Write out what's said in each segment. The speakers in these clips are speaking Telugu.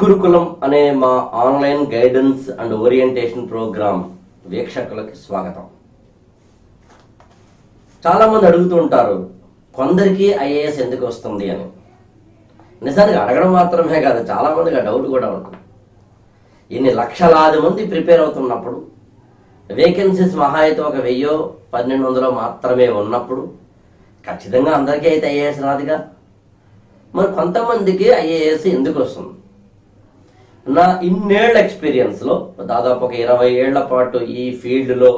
గురుకులం అనే మా online guidance and orientation program వీక్షకులకి స్వాగతం. చాలామంది అడుగుతూ ఉంటారు కొందరికి ఐఏఎస్ ఎందుకు వస్తుంది అని. నిజానికి అడగడం మాత్రమే కాదు చాలామందికి ఆ డౌట్ కూడా ఉంటుంది. ఇన్ని లక్షలాది మంది ప్రిపేర్ అవుతున్నప్పుడు వేకెన్సీస్ మహా అయితే ఒక వెయ్యో పన్నెండు వందలో మాత్రమే ఉన్నప్పుడు ఖచ్చితంగా అందరికీ అయితే ఐఏఎస్ రాదుగా. మరి కొంతమందికి ఐఏఎస్ ఎందుకు వస్తుంది? నా ఇన్నేళ్ళ ఎక్స్పీరియన్స్లో దాదాపు ఒక ఇరవై ఏళ్ళ పాటు ఈ ఫీల్డ్లో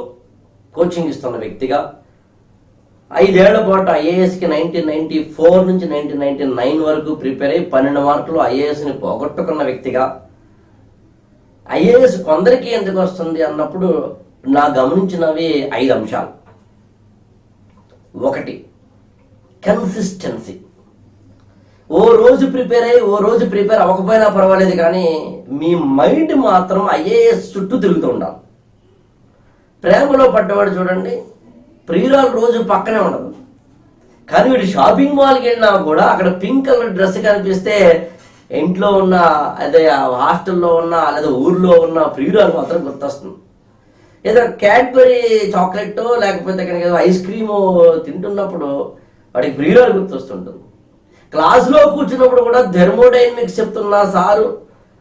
కోచింగ్ ఇస్తున్న వ్యక్తిగా ఐదేళ్ళ పాటు ఐఏఎస్కి నైన్టీన్ నైన్టీ ఫోర్ నుంచి నైన్టీన్ నైన్టీ నైన్ వరకు ప్రిపేర్ అయ్యి పన్నెండు మార్కులు ఐఏఎస్ని పోగొట్టుకున్న వ్యక్తిగా ఐఏఎస్ కొందరికి ఎందుకు వస్తుంది అన్నప్పుడు నా గమనించినవి ఐదు అంశాలు. ఒకటి కన్సిస్టెన్సీ ఓ రోజు ప్రిపేర్ అయ్యి ఓ రోజు ప్రిపేర్ అవ్వకపోయినా పర్వాలేదు కానీ మీ మైండ్ మాత్రం ఐఏఎస్ చుట్టూ తిరుగుతూ ఉండాలి. ప్రేమలో పడ్డవాడు చూడండి ప్రియురాలు రోజు పక్కనే ఉండదు. కానీ వీడు షాపింగ్ మాల్కి వెళ్ళినా కూడా అక్కడ పింక్ కలర్ డ్రెస్ కనిపిస్తే ఇంట్లో ఉన్న అదే హాస్టల్లో ఉన్న లేదా ఊర్లో ఉన్న ప్రియురాలు మాత్రం గుర్తొస్తుంది. ఏదో క్యాడ్బరీ చాక్లెట్ లేకపోతే కనుక ఐస్ క్రీము తింటున్నప్పుడు వాడికి ప్రియురాలు గుర్తొస్తుంటుంది. క్లాస్లో కూర్చున్నప్పుడు కూడా థెర్మోడైనమిక్స్ చెప్తున్నా సారు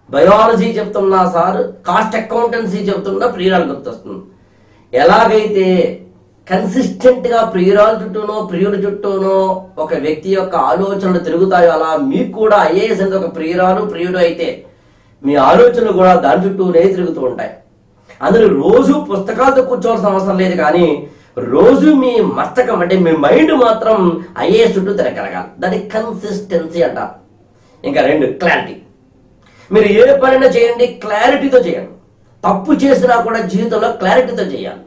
బయాలజీ చెప్తున్నా సారు కాస్ట్ అకౌంటెన్సీ చెప్తున్నా ప్రియురాలు గుర్తొస్తుంది. ఎలాగైతే కన్సిస్టెంట్గా ప్రియురాల చుట్టూనో ప్రియుడి చుట్టూనో ఒక వ్యక్తి యొక్క ఆలోచనలు తిరుగుతాయో అలా మీకు కూడా ఐఏఎస్ అనేది ఒక ప్రియురాలు ప్రియుడు అయితే మీ ఆలోచనలు కూడా దాని చుట్టూనే తిరుగుతూ ఉంటాయి. అందులో రోజు పుస్తకాలతో కూర్చోవాల్సిన అవసరం లేదు కానీ రోజు మీ మస్తకం అంటే మీ మైండ్ మాత్రం ఐఏఎస్ చుట్టూ తిరగలగాలి. దాన్ని కన్సిస్టెన్సీ అంటారు ఇంకా రెండు క్లారిటీ మీరు ఏ పనైనా చేయండి క్లారిటీతో చేయండి. తప్పు చేసినా కూడా జీవితంలో క్లారిటీతో చేయాలి.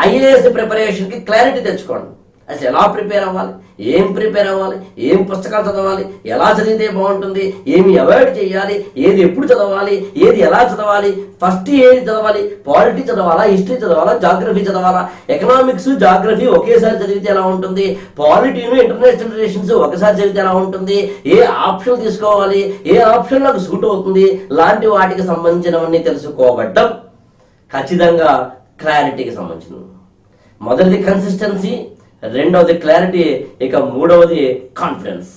ఐఏఎస్ ప్రిపరేషన్కి క్లారిటీ తెచ్చుకోండి. అసలు ఎలా ప్రిపేర్ అవ్వాలి? ఏం ప్రిపేర్ అవ్వాలి? ఏం పుస్తకాలు చదవాలి? ఎలా చదివితే బాగుంటుంది? ఏమి అవాయిడ్ చేయాలి? ఏది ఎప్పుడు చదవాలి? ఏది ఎలా చదవాలి? ఫస్ట్ ఏది చదవాలి? పాలిటీ చదవాలా? హిస్టరీ చదవాలా? జాగ్రఫీ చదవాలా? ఎకనామిక్స్ జాగ్రఫీ ఒకేసారి చదివితే ఎలా ఉంటుంది? పాలిటీను ఇంటర్నేషనల్ రిలేషన్స్ ఒకసారి చదివితే ఎలా ఉంటుంది? ఏ ఆప్షన్ తీసుకోవాలి? ఏ ఆప్షన్ నాకు సూట్ అవుతుంది? లాంటి వాటికి సంబంధించినవన్నీ తెలుసుకోవటం ఖచ్చితంగా క్లారిటీకి సంబంధించింది. మొదటిది కన్సిస్టెన్సీ రెండవది క్లారిటీ ఇక మూడవది కాన్ఫిడెన్స్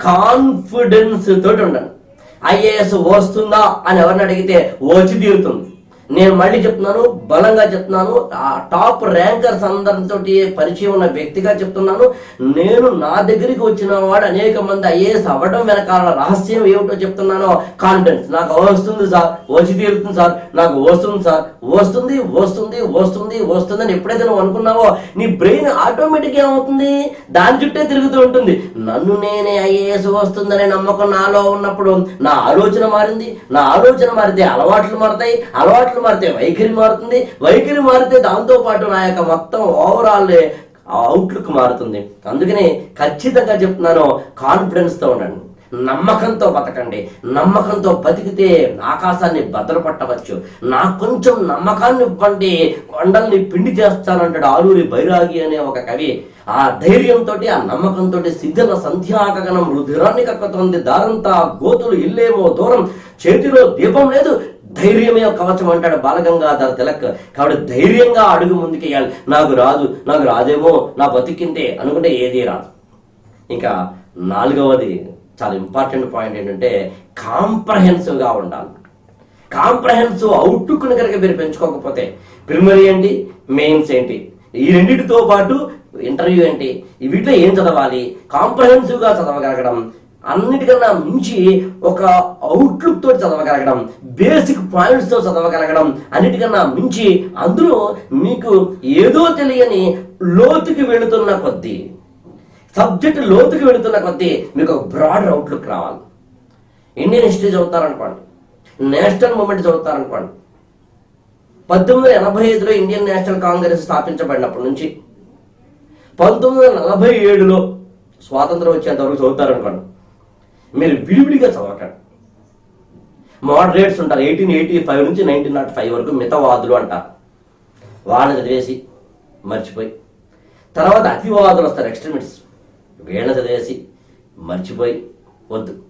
కాన్ఫిడెన్స్ తోటి ఉండండి. ఐఏఎస్ వస్తుందా అని ఎవరిని అడిగితే వచ్చి తీరుతుంది. నేను మళ్ళీ చెప్తున్నాను బలంగా చెప్తున్నాను ఆ టాప్ ర్యాంకర్స్ అందరితో పరిచయం ఉన్న వ్యక్తిగా చెప్తున్నాను. నేను నా దగ్గరికి వచ్చిన వాడు అనేక మంది ఐఏఎస్ అవ్వడం వెనకాల రహస్యం ఏమిటో చెప్తున్నాను కాన్ఫిడెన్స్ నాకు వస్తుంది సార్ వచ్చి తీరుతుంది సార్ నాకు వస్తుంది సార్. వస్తుంది వస్తుంది వస్తుంది వస్తుంది అని ఎప్పుడైతే నువ్వు అనుకున్నావో నీ బ్రెయిన్ ఆటోమేటిక్ ఏమవుతుంది? దాని చుట్టే తిరుగుతూ ఉంటుంది. నన్ను నేనే ఐఏఎస్ వస్తుందనే నమ్మకం నాలో ఉన్నప్పుడు నా ఆలోచన మారింది. నా ఆలోచన మారితే అలవాట్లు మారుతాయి. అలవాట్లు మారితే వైఖరి మారుతుంది. వైఖరి మారితే దాంతో పాటు నా యొక్క మొత్తం ఓవరాల్ అవుట్లుక్ మారుతుంది. అందుకనే ఖచ్చితంగా చెప్తున్నాను కాన్ఫిడెన్స్తో ఉండండి. నమ్మకంతో బతకండి. నమ్మకంతో బతికితే ఆకాశాన్ని భద్రపట్టవచ్చు. నాకు కొంచెం నమ్మకాన్ని ఇవ్వండి. కొండల్ని పిండి చేస్తానంటాడు ఆలూరి బైరాగి అనే ఒక కవి. ఆ ధైర్యంతో ఆ నమ్మకంతో సిద్ధల సంధ్యాగగనం రుధిరాన్ని కక్కుతోంది. దారంతా గోతులు ఇల్లేమో దూరం. చేతిలో దీపం లేదు. ధైర్యమే కవచం అంటాడు బాలగంగాధర తిలక్. కాబట్టి ధైర్యంగా అడుగు ముందుకేయాలి నాకు రాదు నాకు రాదేమో నా బతికింతే అనుకుంటే ఏదీ రాదు. ఇంకా నాలుగవది చాలా ఇంపార్టెంట్ పాయింట్ ఏంటంటే కాంప్రహెన్సివ్గా ఉండాలి. కాంప్రహెన్సివ్ అవుట్లుక్ని కనుక మీరు పెంచుకోకపోతే ప్రిమరీ ఏంటి? మెయిన్స్ ఏంటి? ఈ రెండింటితో పాటు ఇంటర్వ్యూ ఏంటి? వీటిలో ఏం చదవాలి? కాంప్రహెన్సివ్గా చదవగలగడం అన్నిటికన్నా మించి ఒక అవుట్లుక్ తోటి చదవగలగడం బేసిక్ పాయింట్స్తో చదవగలగడం అన్నిటికన్నా మించి అందులో మీకు ఏదో తెలియని లోతుకి వెళుతున్న కొద్దీ సబ్జెక్ట్ లోతుకి వెళుతున్న కొద్దీ మీకు ఒక బ్రాడర్ అవుట్లుక్ రావాలి. ఇండియన్ హిస్టరీ చదువుతారనుకోండి నేషనల్ మూమెంట్ చదువుతారనుకోండి పద్దెనిమిది వందల ఎనభై ఐదులో ఇండియన్ నేషనల్ కాంగ్రెస్ స్థాపించబడినప్పటి నుంచి పంతొమ్మిది వందల నలభై ఏడులో స్వాతంత్రం వచ్చేంత వరకు చదువుతారనుకోండి మీరు విడివిడిగా చదవకండి. మోడరేట్స్ ఉంటారు ఎయిటీన్ ఎయిటీ ఫైవ్ నుంచి నైన్టీన్ నాట్ ఫైవ్ వరకు మితవాదులు అంటారు వాళ్ళని చదివేసి మర్చిపోయి. తర్వాత అతివాదులు వస్తారు ఎక్స్ట్రీమిట్స్ వీళ్ళని చదివేసి మర్చిపోయి వద్దు.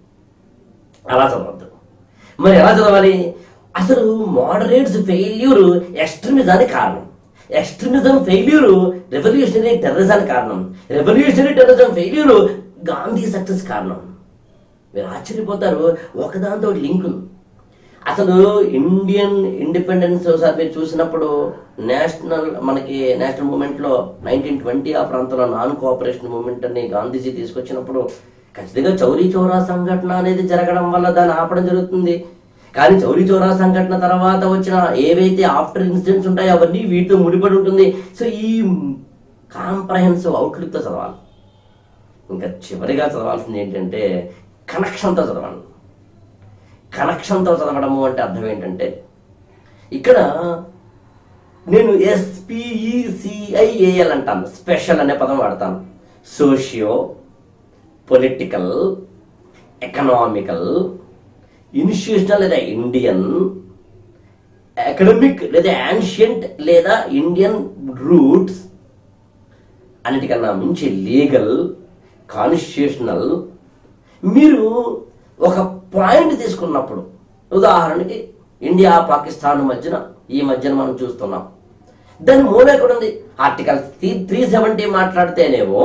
అలా చదవద్దు. మరి ఎలా చదవాలి? అసలు మోడరేట్స్ ఫెయిల్యూర్ ఎక్స్ట్రీమిజానికి కారణం. ఎక్స్ట్రీమిజం ఫెయిల్యూర్ రెవల్యూషనరీ టెర్రరిజానికి కారణం. Revolutionary terrorism failure Gandhi success కారణం. మీరు ఆశ్చర్యపోతారు. ఒకదాంతో లింక్. ఉంది అసలు ఇండియన్ ఇండిపెండెన్స్ ఒకసారి మీరు చూసినప్పుడు నేషనల్ మనకి నేషనల్ మూమెంట్లో నైన్టీన్ ట్వంటీ ఆ ప్రాంతంలో నాన్ కోఆపరేషన్ మూమెంట్ అని గాంధీజీ తీసుకొచ్చినప్పుడు ఖచ్చితంగా చౌరీ చౌరా సంఘటన అనేది జరగడం వల్ల దాన్ని ఆపడం జరుగుతుంది. కానీ చౌరీ చౌరా సంఘటన తర్వాత వచ్చిన ఏవైతే ఆఫ్టర్ ఇన్సిడెంట్స్ ఉంటాయో అవన్నీ వీటితో ముడిపడి ఉంటుంది. సో ఈ కాంప్రహెన్సివ్ అవుట్లుక్తో చదవాలి. ఇంకా చివరిగా చదవాల్సింది ఏంటంటే కనెక్షన్తో చదవాలి కనెక్షన్తో చదవడము అంటే అర్థం ఏంటంటే ఇక్కడ నేను ఎస్పిఈసిఐఏఎల్ అంటాను. స్పెషల్ అనే పదం వాడతాను. సోషియో పొలిటికల్ ఎకనామికల్ ఇన్స్టిట్యూషనల్ లేదా ఇండియన్ అకాడమిక్ లేదా యాన్షియంట్ లేదా ఇండియన్ రూట్స్ అన్నిటికన్నా మించి లీగల్ కాన్స్టిట్యూషనల్ మీరు ఒక పాయింట్ తీసుకున్నప్పుడు ఉదాహరణకి ఇండియా పాకిస్తాన్ మధ్యన ఈ మధ్యన మనం చూస్తున్నాం. దాని మూల ఎక్కడుంది ఆర్టికల్ త్రీ త్రీ సెవెంటీ మాట్లాడితేనేమో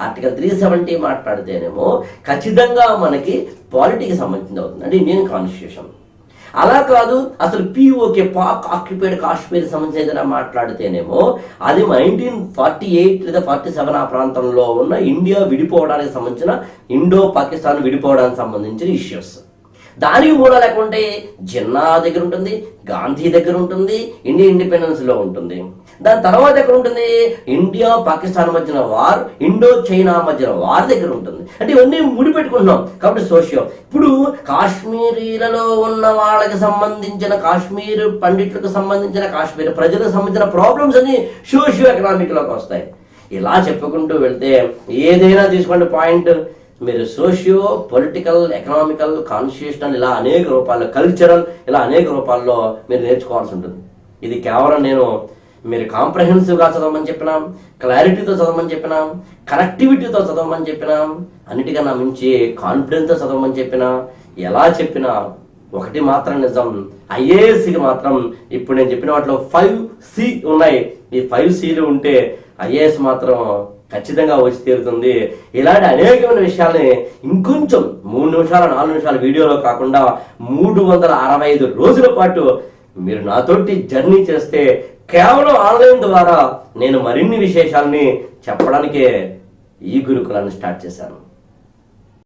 ఆర్టికల్ త్రీ సెవెంటీ మాట్లాడితేనేమో ఖచ్చితంగా మనకి పాలిటీకి సంబంధించింది అవుతుంది అంటే ఇండియన్ కాన్స్టిట్యూషన్ అలా కాదు అసలు పిఓకే పాక్ ఆక్యుపైడ్ కాశ్మీర్ సంబంధించి ఏదైనా మాట్లాడితేనేమో అది నైన్టీన్ ఫార్టీ ఎయిట్ లేదా ఫార్టీ సెవెన్ ఆ ప్రాంతంలో ఉన్న ఇండియా విడిపోవడానికి సంబంధించిన ఇండో పాకిస్తాన్ విడిపోవడానికి సంబంధించిన ఇష్యూస్ దానికి కూడా లేకుంటే జిన్నా దగ్గర ఉంటుంది గాంధీ దగ్గర ఉంటుంది ఇండియా ఇండిపెండెన్స్లో ఉంటుంది. దాని తర్వాత ఎక్కడ ఉంటుంది? ఇండియా పాకిస్తాన్ మధ్యన వార్ ఇండో చైనా మధ్యన వార్ దగ్గర ఉంటుంది. అంటే ఇవన్నీ ముడిపెట్టుకుంటున్నాం. కాబట్టి సోషియో. ఇప్పుడు కాశ్మీరీలలో ఉన్న వాళ్ళకి సంబంధించిన కాశ్మీర్ పండిట్లకు సంబంధించిన కాశ్మీర్ ప్రజలకు సంబంధించిన ప్రాబ్లమ్స్ అన్ని సోషియో ఎకనామిక్లోకి వస్తాయి. ఇలా చెప్పుకుంటూ వెళ్తే ఏదైనా తీసుకోండి పాయింట్ మీరు సోషియో పొలిటికల్ ఎకనామికల్ కాన్స్టిట్యూషనల్ ఇలా అనేక రూపాల్లో కల్చరల్ ఇలా అనేక రూపాల్లో మీరు నేర్చుకోవాల్సి ఉంటుంది. ఇది కేవలం నేను మీరు కాంప్రహెన్సివ్గా చదవమని చెప్పినాం క్లారిటీతో చదవమని చెప్పినాం కనెక్టివిటీతో చదవమని చెప్పినాం అన్నిటికన్నా మించి కాన్ఫిడెన్స్తో చదవమని చెప్పినా ఎలా చెప్పినా ఒకటి మాత్రం నిజం ఐఏఎస్సికి మాత్రం ఇప్పుడు నేను చెప్పిన వాటిలో ఫైవ్ సి ఉన్నాయి. ఈ ఫైవ్ సీలు ఉంటే ఐఏఎస్ మాత్రం ఖచ్చితంగా వచ్చి తీరుతుంది. ఇలాంటి అనేకమైన విషయాల్ని ఇంకొంచెం మూడు నిమిషాల నాలుగు నిమిషాల వీడియోలో కాకుండా మూడు వందల అరవై ఐదు రోజుల పాటు మీరు నాతోటి జర్నీ చేస్తే కేవలం ఆన్లైన్ ద్వారా నేను మరిన్ని విశేషాల్ని చెప్పడానికే ఈ గురుకులాన్ని స్టార్ట్ చేశాను.